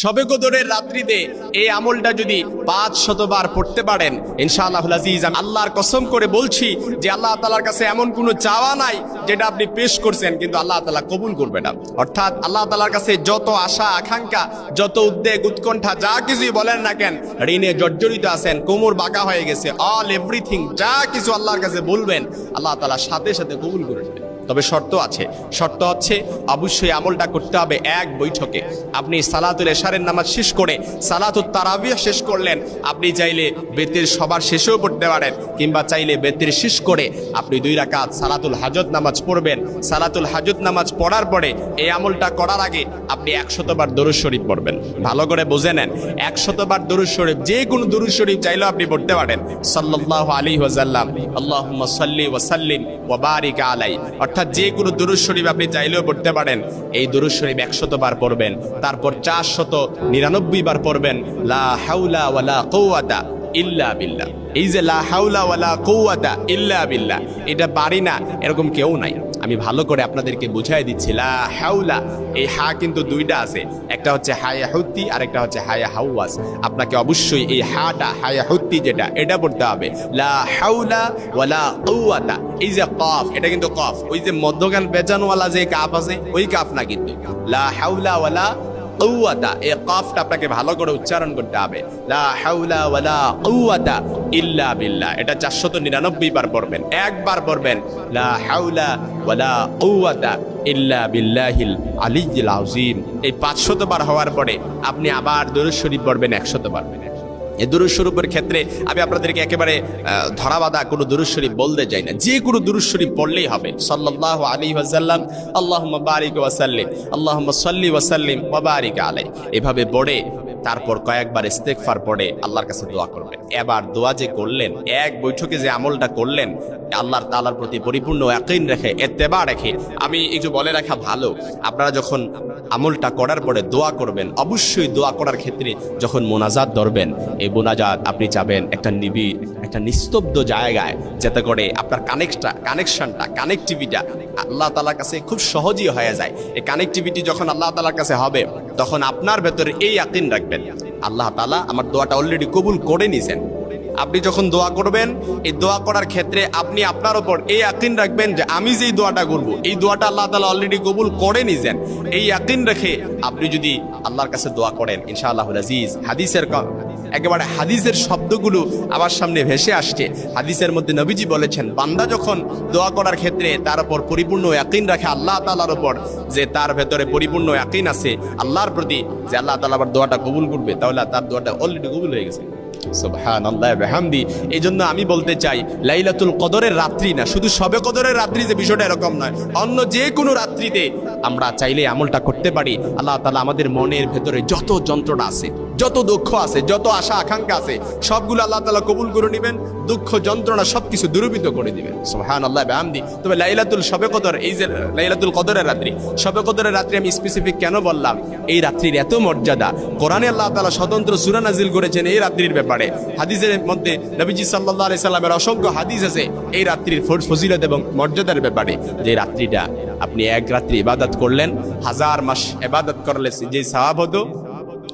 সবে কদরের রাত্রিতে এই আমলটা যদি পাঁচ শতবার পড়তে পারেন ইনশাআল্লাহ আল্লাহর কসম করে বলছি যে আল্লাহ তালার কাছে এমন কোনো চাওয়া নাই যেটা আপনি পেশ করছেন, কিন্তু আল্লাহ তালা কবুল করবে না। অর্থাৎ আল্লাহ তালার কাছে যত আশা, আকাঙ্ক্ষা, যত উদ্বেগ, উৎকণ্ঠা, যা কিছুই বলেন না কেন, ঋণে জর্জরিত আছেন, কোমর বাঁকা হয়ে গেছে অল এভরিথিং যা কিছু আল্লাহর কাছে বলবেন, আল্লাহ তালা সাথে সাথে কবুল করে তবে শর্ত আছে। শর্ত হচ্ছে অবশ্যই আমলটা করতে হবে এক বৈঠকে। আপনি সালাতুল এশারের নামাজ শেষ করে সালাতুল তারাবিয়া শেষ করলেন, আপনি চাইলে বেতের সবার শেষেও পড়তে পারেন কিংবা চাইলে বেতের শেষ করে আপনি দুই রাকাত সালাতুল হাজত নামাজ পড়বেন। সালাতুল হাজত নামাজ পড়ার পরে এই আমলটা করার আগে আপনি একশতবার দরুদ শরীফ পড়বেন। ভালো করে বুঝে নেন। একশতবার দরুদ শরীফ, যে কোনো দরুদ শরীফ চাইলেও আপনি পড়তে পারেন। সাল্লাল্লাহু আলাইহি ওয়াসাল্লাম, আল্লাহুম্মা সাল্লি ওয়া সাল্লিম ওয়া বারিক আলাই অর্থাৎ যে কোনো দুরুজ শরীফ আপনি চাইলেও পড়তে পারেন। এই দুরুজ শরীফ একশত বার পড়বেন, তারপর চারশত নিরানব্বই বার পড়বেন, লা হাউলা ওয়ালা কৌয়াতা ইল্লা বিল্লাহ। এই যে লা হাউলা ইল্লা বিল্লাহ, এটা পারি না, এরকম কেউ নাই। আমি ভালো করে আপনাদেরকে বুঝাই দিচ্ছি, লা হাউলা এই হা কিন্তু দুইটা আছে, একটা হচ্ছে হায়া হুত্তি আর একটা হচ্ছে হায়া হাউয়াস আপনাকে অবশ্যই এই হাটা, হায়া হুত্তি যেটা, এটা পড়তে হবে। লা হাউলা ওয়ালা কৌয়াতা এই যে কফ, এটা কিন্তু কফ। ওই যে মধ্যগান বেজানওয়ালা যে কাফ আছে, ওই কাপ না কিন্তু। লা ওয়ালা কৌয়াতা এই কফটা আপনাকে ভালো করে উচ্চারণ করতে হবে। লা হাউলা ওয়ালা কৌয়াতা ইল্লা বিল্লাহ। এটা চারশত নিরানব্বই বার পড়বেন, একবার পড়বেন। লা হাউলা ওয়ালা কৌয়াতা ইল্লা বিল্লাহিল আলিজিল আযীম। এই পাঁচশত বার হওয়ার পরে আপনি আবার দরুদ শরীফ পড়বেন, একশত বার। এই দুরুস্বরূপের ক্ষেত্রে আমি আপনাদেরকে একেবারে ধরা ধরাবাধা কোনো দুরুস্বরী বলতে যাই না। যে কোনো দুরুস্বরী পড়লেই হবে। সাল্লাহ আলী ওয়াসাল্লাম আল্লাহ বারিক ওয়াসাল্লিম আল্লাহ সাল্লি ওয়াসাল্লিম সাল্লিম ওয়া বারিক আলাই এভাবে পড়ে তারপর কয়েকবার ইস্তেগফার পড়ে আল্লাহর কাছে দোয়া করবেন এবার দোয়া যে করলেন, এক বৈঠকে যে আমলটা করলেন, আল্লাহর তালার প্রতি পরিপূর্ণ ইয়াকিন রেখে, এত্তেবা রেখে, আমি একটু বলে রাখা ভালো, আপনারা যখন আমলটা করার পরে দোয়া করবেন, অবশ্যই দোয়া করার ক্ষেত্রে যখন মোনাজাত ধরবেন, এই মোনাজাত আপনি চাবেন একটা নিবিড় একটা নিস্তব্ধ জায়গায়, যাতে করে আপনার কানেক্টটা, কানেকশনটা কানেক্টিভিটা আল্লাহ তালার কাছে খুব সহজই হয়ে যায়। এই কানেক্টিভিটি যখন আল্লাহ তালার কাছে হবে, তখন আপনার ভেতরে এই আকিন রাখবেন আল্লাহ তালা আমার দোয়াটা অলরেডি কবুল করে নিয়েছেন আপনি যখন দোয়া করবেন, এই দোয়া করার ক্ষেত্রে আপনি আপনার ওপর এই আকিন রাখবেন যে আমি যেই দোয়াটা করব, এই দোয়াটা আল্লাহ তালা অলরেডি কবুল করে নিছেন। এই আকিন রেখে আপনি যদি আল্লাহর কাছে দোয়া করেন ইনশাআল্লাহ আজিজ, হাদিসের একেবারে হাদিসের শব্দগুলো আমার সামনে ভেসে আসছে। হাদিসের মধ্যে নবীজি বলেছেন, বান্দা যখন দোয়া করার ক্ষেত্রে তার উপর পরিপূর্ণ ইয়াকিন রাখে আল্লাহ তালার উপর, যে তার ভেতরে পরিপূর্ণ ইয়াকিন আছে আল্লাহর প্রতি, যে আল্লাহ তালা আবার দোয়াটা কবুল করবে, তাহলে তার দোয়াটা অলরেডি কবুল হয়ে গেছে। এই জন্য আমি বলতে চাই, লাইলাতুল কদরের রাত্রি না, শুধু সবে কদরের রাত্রি যে বিষয়টা এরকম নয়, অন্য যে কোনো রাত্রিতে আমরা চাইলে আমলটা করতে পারি। আল্লাহ তালা আমাদের মনের ভেতরে যত যন্ত্রণা আছে যত দুঃখ আছে, যত আশা, আকাঙ্ক্ষা আছে, সবগুলো আল্লাহ তালা কবুল করে নেবেন, দুঃখ, যন্ত্রণা সবকিছু দূরীভূত করে দিবেন। সুবহান আল্লাহ বেহামদি। তবে লাইলাতুল সবে কদর এই যে লাইলাতুল কদরের রাত্রি সবে কদরের রাত্রি আমি স্পেসিফিক কেন বললাম? এই রাত্রির এত মর্যাদা। কোরআনে আল্লাহ তালা স্বতন্ত্র সুরা নাজিল করেছেন এই রাত্রির ব্যাপারে। হাদিসের মধ্যে নবীজি সাল্লাহ আলি সাল্লামের অসংখ্য হাদিস আছে এই রাত্রির ফজ- ফজিলত এবং মর্যাদার ব্যাপারে। যে রাত্রিটা আপনি এক রাত্রি ইবাদত করলেন, হাজার মাস ইবাদত করলে যে সাহাব হতো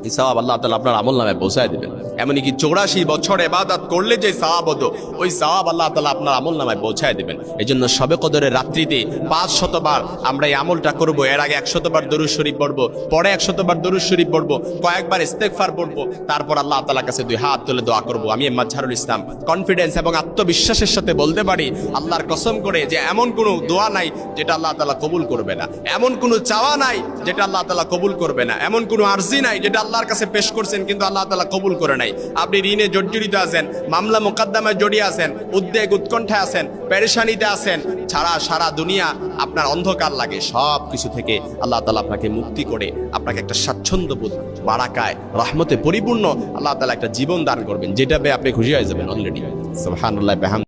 এই সাহাব আল্লাহ তালা আপনার আমল নামে পৌঁছায় দিবেন। এমনকি চৌরাশি বছর এবাদত করলে যে সাহাব হতো, ওই সাহাব আল্লাহ তালা আপনার আমল নামায় পৌঁছায় দিবেন। এই জন্য সবে কদরের রাত্রিতে পাঁচ শতবার আমরা এই আমলটা করব। এর আগে এক শতবার দরুদ শরীফ পড়ব, পরে এক শতবার দরুদ শরীফ পড়ব, কয়েকবার ইস্তেকফার পড়ব, তারপর আল্লাহ তালার কাছে দুই হাত তুলে দোয়া করব। আমি মাঝারুল ইসলাম কনফিডেন্স এবং আত্মবিশ্বাসের সাথে বলতে পারি, আল্লাহর কসম করে যে এমন কোনো দোয়া নাই যেটা আল্লাহ তালা কবুল করবে না। এমন কোনো চাওয়া নাই যেটা আল্লাহ তালা কবুল করবে না। এমন কোনো আর্জি নাই যেটা আল্লাহর কাছে পেশ করছেন কিন্তু আল্লাহ তালা কবুল করে নাই। আপনি ঋণে জর্জরিত আছেন, মামলা মোকদ্দমায় জড়িয়ে আছেন, উদ্বেগ উৎকণ্ঠায় আছেন, পেরেশানিতে আছেন, ছাড়া সারা দুনিয়া আপনার অন্ধকার লাগে। সব কিছু থেকে আল্লাহ তালা আপনাকে মুক্তি করে, আপনাকে একটা স্বাচ্ছন্দ্যবোধ বারাকায়, রহমতে পরিপূর্ণ আল্লাহ তালা একটা জীবন দান করবেন, যেটা পেয়ে আপনি খুশি হয়ে যাবেন অলরেডি সুবহানাল্লাহ বেহাম